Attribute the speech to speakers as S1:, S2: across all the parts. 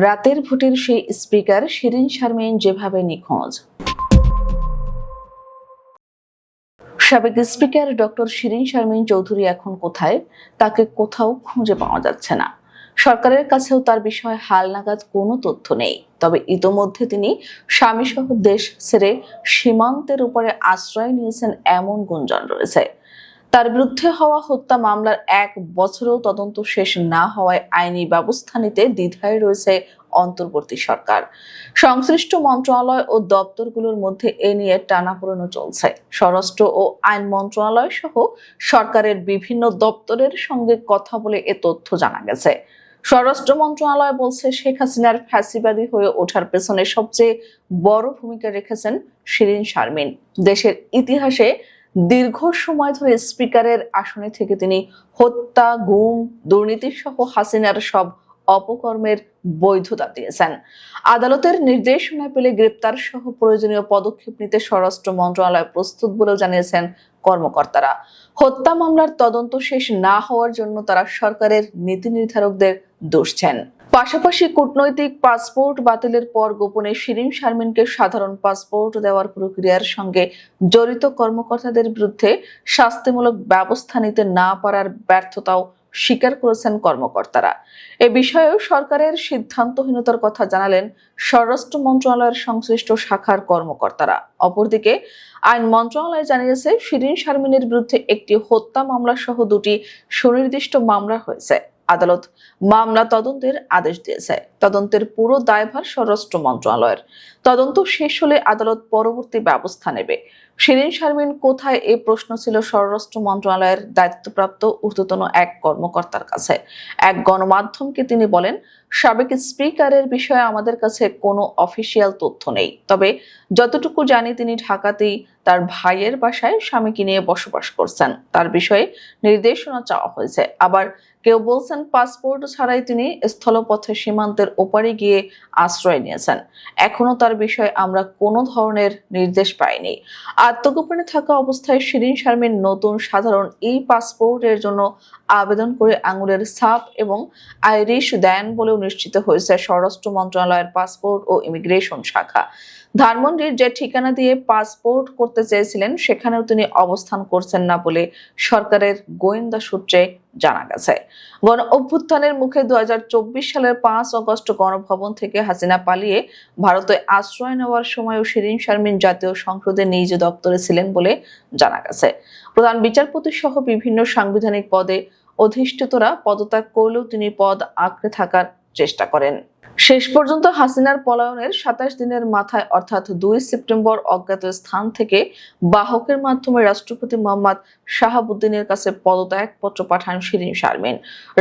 S1: রাতের ভোটের সেই স্পিকার শিরিন শারমিন যেভাবে নিখোঁজ। সাবেক স্পিকার ডক্টর শিরিন শারমিন চৌধুরী এখন কোথায়, তাকে কোথাও খুঁজে পাওয়া যাচ্ছে না। সরকারের কাছেও তার বিষয়ে হালনাগাদ কোনো তথ্য নেই। তবে ইতোমধ্যে তিনি স্বামীসহ দেশ ছেড়ে সীমান্তের উপরে আশ্রয় নিয়েছেন এমন গুঞ্জন রয়েছে। তার বিরুদ্ধে হওয়া হত্যা মামলার এক বছরেও তদন্ত শেষ না হওয়ায় আইনি ব্যবস্থা নিতে দ্বিধায় রয়েছে অন্তর্বর্তী সরকার। সংশ্লিষ্ট মন্ত্রণালয় ও দপ্তরগুলোর মধ্যে এ নিয়ে টানাপোড়েনও চলছে। স্বরাষ্ট্র ও আইন মন্ত্রণালয় সহ সরকারের বিভিন্ন দপ্তরের সঙ্গে কথা বলে এ তথ্য জানা গেছে। স্বরাষ্ট্র মন্ত্রণালয় বলছে, শেখ হাসিনার ফ্যাসিবাদী হয়ে ওঠার পেছনে সবচেয়ে বড় ভূমিকা রেখেছেন শিরিন শারমিন। দেশের ইতিহাসে দীর্ঘ সময় ধরে স্পিকারের আসনে থেকে তিনি হত্যা, গুম, দুর্নীতি সহ হাসিনার সব অপকর্মের বৈধতা দিয়েছেন। আদালতের নির্দেশনা পেলে গ্রেপ্তার সহ প্রয়োজনীয় পদক্ষেপ নিতে স্বরাষ্ট্র মন্ত্রণালয় প্রস্তুত বলেও জানিয়েছেন কর্মকর্তারা। হত্যা মামলার তদন্ত শেষ না হওয়ার জন্য তারা সরকারের নীতি নির্ধারকদের দোষছেন পাশাপাশি কূটনৈতিক পাসপোর্ট বাতিলের পর গোপনে শিরিন শারমিনকে সাধারণ পাসপোর্ট দেওয়ার প্রক্রিয়ার সঙ্গে জড়িত কর্মকর্তাদের বিরুদ্ধে শাস্তিমূলক ব্যবস্থা নিতে না পারার ব্যর্থতাও স্বীকার করেছেন কর্মকর্তারা। এ বিষয়েও সরকারের সিদ্ধান্তহীনতার কথা জানালেন স্বরাষ্ট্র মন্ত্রণালয়ের সংশ্লিষ্ট শাখার কর্মকর্তারা। অপরদিকে, আইন মন্ত্রণালয় জানিয়েছে, শিরিন শারমিনের বিরুদ্ধে একটি হত্যা মামলা সহ দুটি সুনির্দিষ্ট মামলা হয়েছে। আদালত মামলা তদন্তের আদেশ দিয়েছে। তদন্তের পুরো দায়ভার স্বরাষ্ট্র মন্ত্রণালয়ের। তদন্ত শেষ হলে আদালত পরবর্তী ব্যবস্থা নেবে। শিরিন শারমিন কোথায়? এই প্রশ্ন ছিল স্বরাষ্ট্র মন্ত্রণালয়ের দায়িত্বপ্রাপ্ত ঊর্ধ্বতন এক কর্মকর্তার কাছে। এক গণমাধ্যমকে তিনি বলেন, সাবেক স্পিকারের বিষয়ে আমাদের কাছে কোনো অফিসিয়াল তথ্য নেই। তবে যতটুকু জানি তিনি ঢাকাতেই তার ভাইয়ের বাসায় স্বামীকে নিয়ে বসবাস করছেন। তার বিষয়ে নির্দেশনা চাওয়া হয়েছে। আবার কেউ বলছেন, পাসপোর্ট ছাড়াই তিনি স্থলপথে সীমান্তের ওপারে গিয়ে আশ্রয় নিয়েছেন। এখনও তার বিষয়ে আমরা কোনো ধরনের নির্দেশ পাইনি। আত্মগোপনে থাকা অবস্থায় শিরিন শারমিন নতুন সাধারণ ই পাসপোর্টের জন্য আবেদন করে আঙুলের ছাপ এবং আইরিশ দেন বলেও নিশ্চিত হয়েছে স্বরাষ্ট্র মন্ত্রণালয়ের পাসপোর্ট ও ইমিগ্রেশন শাখা। ধানমন্ডির যে ঠিকানা দিয়ে পাসপোর্ট করতে চেয়েছিলেন, সেখানেও তিনি অবস্থান করছেন না বলে সরকারের গোয়েন্দা সূত্রে জানা গেছে। গণ অভ্যুত্থানের মুখে দুহাজার চব্বিশ সালের পাঁচ অগস্ট গণভবন থেকে হাসিনা পালিয়ে ভারতে আশ্রয় নেওয়ার সময়ও শিরিন শারমিন জাতীয় সংসদে নিজ দপ্তরে ছিলেন বলে জানা গেছে। প্রধান বিচারপতি সহ বিভিন্ন সাংবিধানিক পদে অধিষ্ঠিতরা পদত্যাগ করলেও তিনি পদ আঁকড়ে থাকার চেষ্টা করেন। শেষ পর্যন্ত হাসিনার পলায়নের সাতাশ দিনের মাথায়, অর্থাৎ দুই সেপ্টেম্বর অজ্ঞাত স্থান থেকে বাহকের মাধ্যমে রাষ্ট্রপতি মোহাম্মদ শাহাবুদ্দিনের কাছে পদত্যাগ পত্র পাঠান শিরিন শারমিন।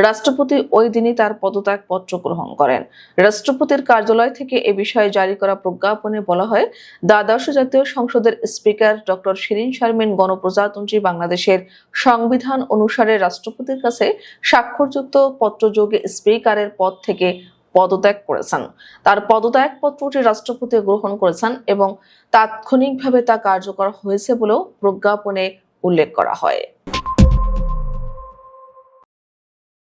S1: রাষ্ট্রপতি ওই দিনই তার পদত্যাগ পত্র গ্রহণ করেন। রাষ্ট্রপতির কার্যালয় থেকে এ বিষয়ে জারি করা প্রজ্ঞাপনে বলা হয়, দ্বাদশ জাতীয় সংসদের স্পিকার ডক্টর শিরিন শারমিন গণপ্রজাতন্ত্রী বাংলাদেশের সংবিধান অনুসারে রাষ্ট্রপতির কাছে স্বাক্ষরযুক্ত পত্রযোগে স্পিকারের পদ থেকে পদত্যাগ করেছেন। তার পদত্যাগ পত্রটি রাষ্ট্রপতি গ্রহণ করেছেন এবং তাৎক্ষণিকভাবে তা কার্যকর হয়েছে বলেও প্রজ্ঞাপনে উল্লেখ করা হয়।